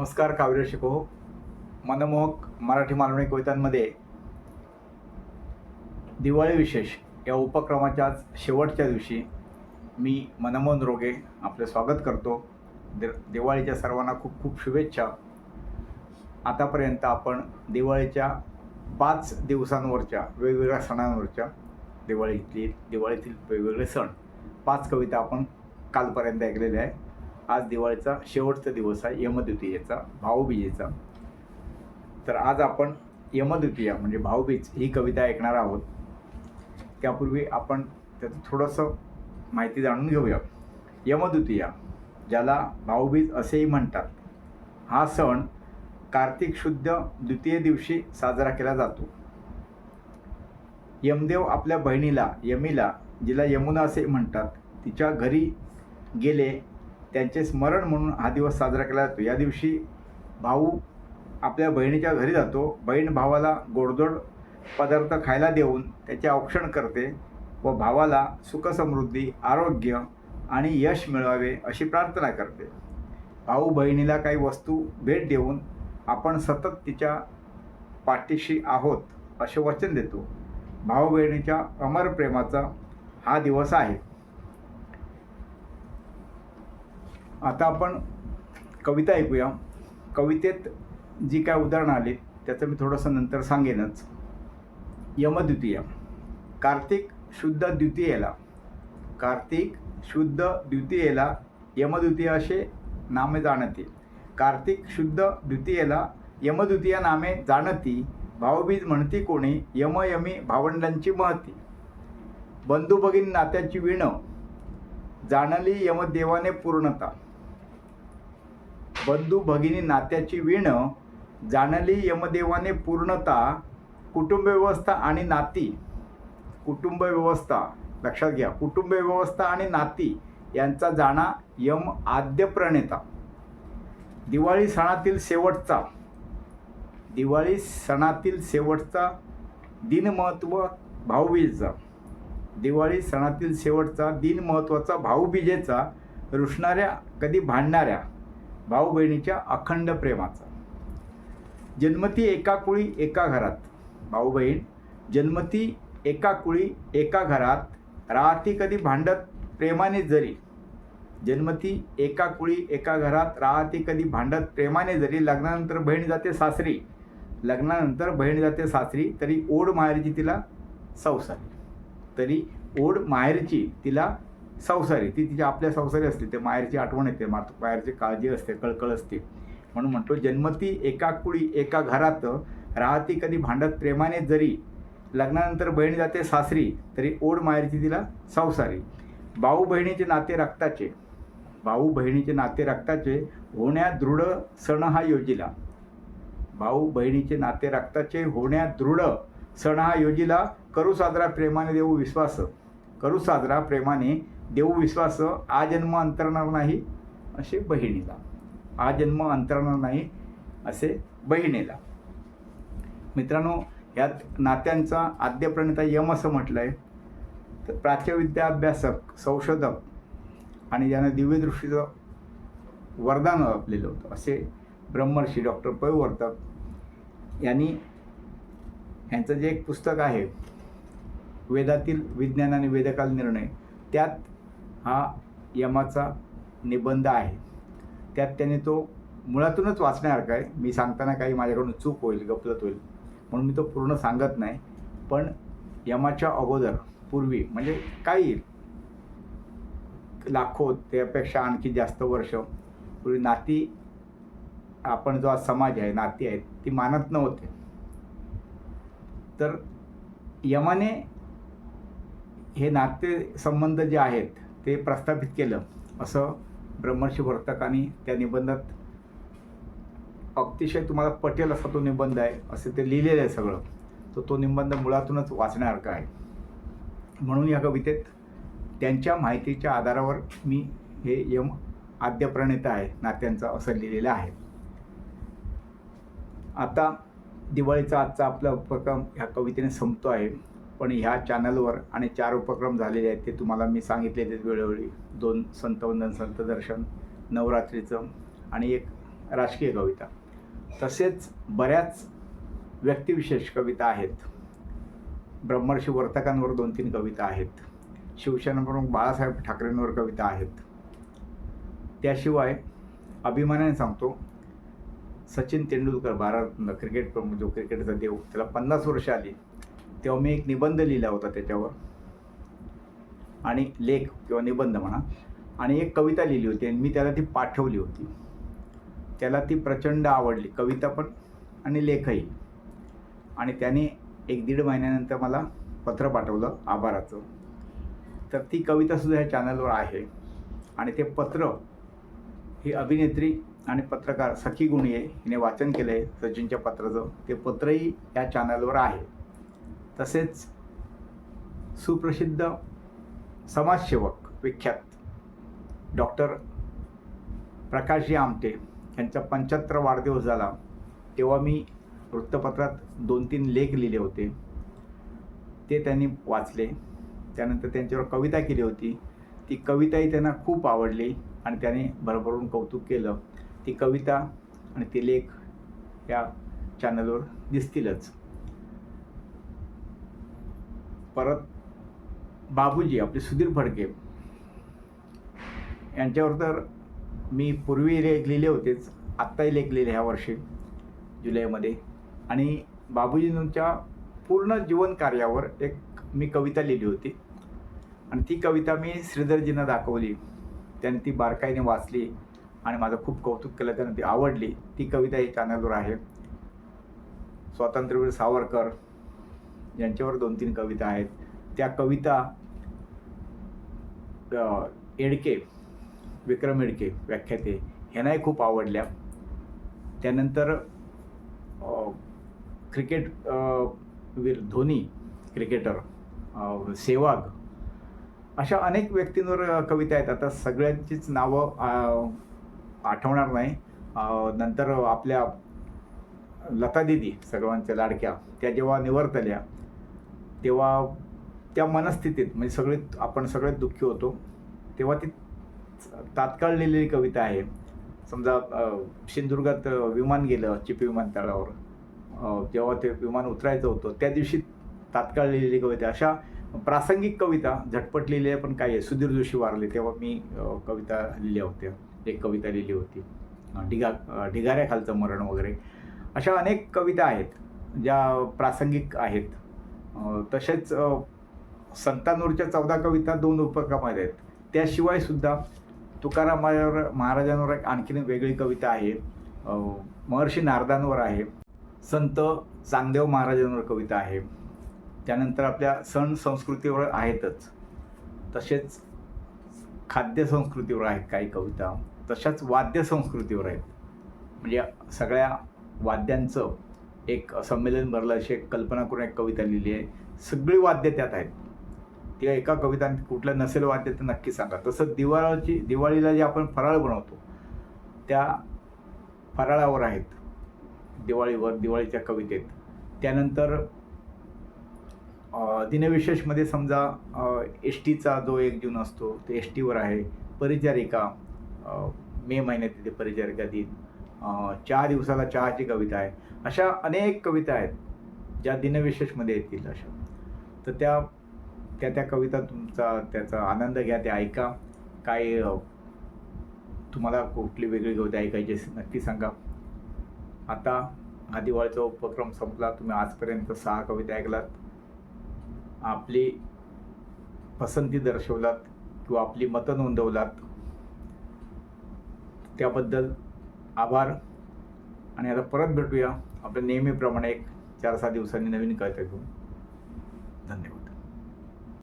नमस्कार काव्य शिको मनमोहक मराठी मालवणी कवितांमध्ये दिवाळी विशेष या उपक्रमाच्या आज शेवटच्या दिवशी मी मनमोहन रोगे आपले स्वागत करतो. दि दिवाळीच्या सर्वांना खूप खूप शुभेच्छा. आतापर्यंत आपण दिवाळीच्या पाच दिवसांवरच्या वेगवेगळ्या सणांवरच्या दिवाळीतील दिवाळीतील वेगवेगळे सण पाच कविता आपण कालपर्यंत ऐकलेल्या आहे. आज दिवाळीचा शेवटचा दिवस आहे यमद्वितीयेचा भाऊबीजेचा. तर आज आपण यमद्वितीया म्हणजे भाऊबीज ही कविता ऐकणार आहोत. त्यापूर्वी आपण त्याचं थोडंसं माहिती जाणून घेऊया. यमद्वितीया ज्याला भाऊबीज असेही म्हणतात हा सण कार्तिक शुद्ध द्वितीय दिवशी साजरा केला जातो. यमदेव आपल्या बहिणीला यमीला जिला यमुना असे म्हणतात तिच्या घरी गेले त्यांचे स्मरण म्हणून हा दिवस साजरा केला जातो. या दिवशी भाऊ आपल्या बहिणीच्या घरी जातो. बहीण भावाला गोडधोड पदार्थ खायला देऊन त्याचे औक्षण करते व भावाला सुखसमृद्धी आरोग्य आणि यश मिळवावे अशी प्रार्थना करते. भाऊ बहिणीला काही वस्तू भेट देऊन आपण सतत तिच्या पाठीशी आहोत असे वचन देतो. भाऊ बहिणीच्या अमर प्रेमाचा हा दिवस आहे. आता आपण कविता ऐकूया. कवितेत जी काय उदाहरणं आली त्याचं मी थोडंसं नंतर सांगेनच. यमद्वितीय. कार्तिक शुद्ध द्वितीयेला. कार्तिक शुद्ध द्वितीयेला यमद्वितीय असे नामे जाणती. कार्तिक शुद्ध द्वितीयेला यमद्वितीय नामे जाणती भाऊबीज म्हणती कोणी यमयमी भावंडांची महती. बंधू भगिनी नात्याची विण जाणली यमदेवाने पूर्णता. बंधू भगिनी नात्याची विण जाणली यमदेवाने पूर्णता कुटुंब व्यवस्था आणि नाती. कुटुंब व्यवस्था लक्षात घ्या. कुटुंब व्यवस्था आणि नाती यांचा जाणा यम आद्य प्रणेता. दिवाळी सणातील शेवटचा. दिवाळी सणातील शेवटचा दिनमहत्व भाऊबीजेचा. दिवाळी सणातील शेवटचा दिनमहत्वाचा भाऊबीजेचा रुसणाऱ्या कधी भांडणाऱ्या? भाऊ बहिणीच्या अखंड प्रेमाचा. जन्मती एका कुळी एका घरात. भाऊ बहीण जन्मती एका कुळी एका घरात राहती कधी भांडत प्रेमाने जरी. जन्मती एका कुळी एका घरात राहती कधी भांडत प्रेमाने जरी. लग्नानंतर बहीण जाते सासरी. लग्नानंतर बहीण जाते सासरी तरी ओढ माहेरची तिला संसारी. तरी ओढ माहेरची तिला संसारी ती तिच्या आपल्या संसारी असते ते माहेरची आठवण येते मात माहेरची काळजी असते कळकळ असते. म्हणून म्हणतो जन्मती एका कुळी एका घरात राहती कधी भांडत प्रेमाने जरी लग्नानंतर बहीण जाते सासरी तरी ओढ माहेरची तिला संसारी. भाऊ बहिणीचे नाते रक्ताचे. भाऊ बहिणीचे नाते रक्ताचे. होण्या दृढ सण हा योजिला. भाऊ बहिणीचे नाते रक्ताचे. होण्या दृढ सण हा योजिला. करू साजरा प्रेमाने देऊ विश्वास. करू साजरा प्रेमाने देऊ विश्वास आजन्म अंतरणार नाही असे बहिणीला. आजन्म अंतरणार नाही असे बहिणीला. मित्रांनो यात नात्यांचा आद्यप्रणिता यम असं म्हटलं आहे तर प्राच्यविद्या अभ्यासक संशोधक आणि ज्यानं दिव्यदृष्टीचं वरदान आपलेलं होतं असे ब्रह्मर्षी डॉक्टर पै वर्तक यांनी यांचं जे एक पुस्तक आहे वेदातील विज्ञान आणि वेदकाल निर्णय त्यात हा यमाचा निबंध आहे. त्यात त्याने तो मुळातूनच वाचण्यासारखा आहे मी सांगताना काही माझ्याकडून चूक होईल गफलत होईल म्हणून मी तो पूर्ण सांगत नाही. पण यमाच्या अगोदर पूर्वी म्हणजे काही लाखो त्यापेक्षा आणखी जास्त वर्ष पूर्वी नाती आपण जो आज समाज आहे नाती आहेत ती मानत नव्हते. तर यमाने हे नाते संबंध जे आहेत ते प्रस्थापित केलं. असं ब्रह्मर्षी वर्तकांनी त्या निबंधात अतिशय तुम्हाला पटेल असा तो निबंध आहे असे ते लिहिलेलं आहे सगळं. तर तो निबंध मुळातूनच वाचण्यासारखा आहे. म्हणून या कवितेत त्यांच्या माहितीच्या आधारावर मी हे यम आद्यप्रणेता आहे नात्यांचा असं लिहिलेलं आहे. आता दिवाळीचा आजचा आपला उपक्रम ह्या कवितेने संपतो आहे. पण ह्या चॅनलवर आणि चार उपक्रम झालेले आहेत ते तुम्हाला मी सांगितले ते वेळोवेळी. दोन संतवंदन संत दर्शन नवरात्रीचं आणि एक राजकीय कविता. तसेच बऱ्याच व्यक्तिविशेष कविता आहेत. ब्रह्मर्षी वर्तकांवर दोन तीन कविता आहेत. शिवसेनाप्रमुख बाळासाहेब ठाकरेंवर कविता आहेत. त्याशिवाय अभिमानाने सांगतो सचिन तेंडुलकर भारत क्रिकेट प्रमुख जो क्रिकेटचा देव त्याला पन्नास वर्ष आली. तेव्हा मी एक निबंध लिहिला होता त्याच्यावर. आणि लेख किंवा निबंध म्हणा. आणि एक कविता लिहिली होती आणि मी त्याला ती पाठवली होती. त्याला ती प्रचंड आवडली. कविता पण आणि लेखही. आणि त्याने एक दीड महिन्यानंतर मला पत्र पाठवलं आभाराचं. तर ती कवितासुद्धा ह्या चॅनलवर आहे. आणि ते पत्र ही अभिनेत्री आणि पत्रकार सखी गुणिये हिने वाचन केलं आहे सचिनच्या पत्राचं. ते पत्रही या चॅनलवर आहे. तसेच सुप्रसिद्ध समाजसेवक विख्यात डॉक्टर प्रकाशजी आमटे यांचा पंच्याहत्तर वाढदिवस झाला. तेव्हा मी वृत्तपत्रात दोन तीन लेख लिहिले होते. ते त्यांनी वाचले. त्यानंतर त्यांच्यावर कविता केली होती. ती कविताही त्यांना खूप आवडली आणि त्याने भरभरून कौतुक केलं. ती कविता आणि ते लेख या चॅनलवर दिसतीलच. परत बाबूजी आपले सुधीर फडके. यांच्यावर तर मी पूर्वी लेख लिहिले होतेच आत्ताही लेख लिहिले ह्या वर्षी जुलैमध्ये. आणि बाबूजींच्या पूर्ण जीवन कार्यावर एक मी कविता लिहिली होती. आणि ती कविता मी श्रीधरजींना दाखवली. त्याने ती बारकाईने वाचली आणि माझं खूप कौतुक केलं त्यानं ती आवडली. ती कविता ही चॅनलवर आहे. स्वातंत्र्यवीर सावरकर यांच्यावर दोन तीन कविता आहेत. त्या कविता एडके विक्रम एडके व्याख्याते ह्यांनाही खूप आवडल्या. त्यानंतर क्रिकेट वीर धोनी क्रिकेटर सेवाग अशा अनेक व्यक्तींवर कविता आहेत. आता सगळ्यांचीच नावं आठवणार नाही. नंतर आपल्या लता दिदी सर्वांच्या लाडक्या त्या जेव्हा निवर्तल्या तेव्हा त्या मनस्थितीत म्हणजे सगळे आपण सगळे दुःखी होतो तेव्हा ती तात्काळ लिहिलेली कविता आहे. समजा सिंधुदुर्गात विमान गेलं चिपी विमानतळावर. जेव्हा ते विमान उतरायचं होतं त्या दिवशी तात्काळ लिहिलेली कविता अशा प्रासंगिक कविता झटपट लिहिल्या पण काही आहे सुधीर जोशी वारले तेव्हा मी कविता लिहिल्या होत्या. एक कविता लिहिली होती. ढिगा ढिगाऱ्याखालचं मरण वगैरे. अशा अनेक कविता आहेत ज्या प्रासंगिक आहेत. तसेच संतांवरच्या संतानूरच्या चौदा कविता दोन उपक्रमात आहेत. त्याशिवाय सुद्धा तुकारामावर महाराजांवर एक आणखीन वेगळी कविता आहे. महर्षी नारदांवर आहे. संत चांगदेव महाराजांवर कविता आहे. त्यानंतर आपल्या सण संस्कृतीवर आहेतच. तसेच खाद्य संस्कृतीवर आहेत काही कविता. तशाच वाद्य संस्कृतीवर आहेत. म्हणजे सगळ्या वाद्यांचं एक संमेलन भरलं अशी एक कल्पना करून एक कविता लिहिली आहे. सगळी वाद्य त्यात आहेत. ती एका कवितांत कुठलं नसेल वाद्य तर नक्की सांगा. तसं दिवाळीची दिवाळीला जे आपण फराळ बनवतो त्या फराळावर आहेत. दिवाळीवर दिवाळीच्या कवितेत. त्यानंतर दिनविशेषमध्ये समजा एस टीचा जो एक जून असतो ते एस टीवर आहे. परिचारिका मे महिन्यात तिथे परिचारिका दिन. चहा दिवसाला चहाची कविता आहे अशा अनेक कविता आहेत ज्या दिनविशेषमध्ये येतील अशा. तर त्या त्या त्या कविता तुमचा त्याचा आनंद घ्या ते ऐका. काय तुम्हाला कुठली वेगळी कविता ऐकायची नक्की सांगा. आता हा दिवाळीचा उपक्रम संपला. तुम्ही आजपर्यंत सहा कविता ऐकलात. आपली पसंती दर्शवलात किंवा आपली मतं नोंदवलात. त्याबद्दल आभार. आणि आता परत भेटूया. आपल्या नेहमीप्रमाणे एक चार सहा दिवसांनी नवीन कळत घेऊन धन्यवाद.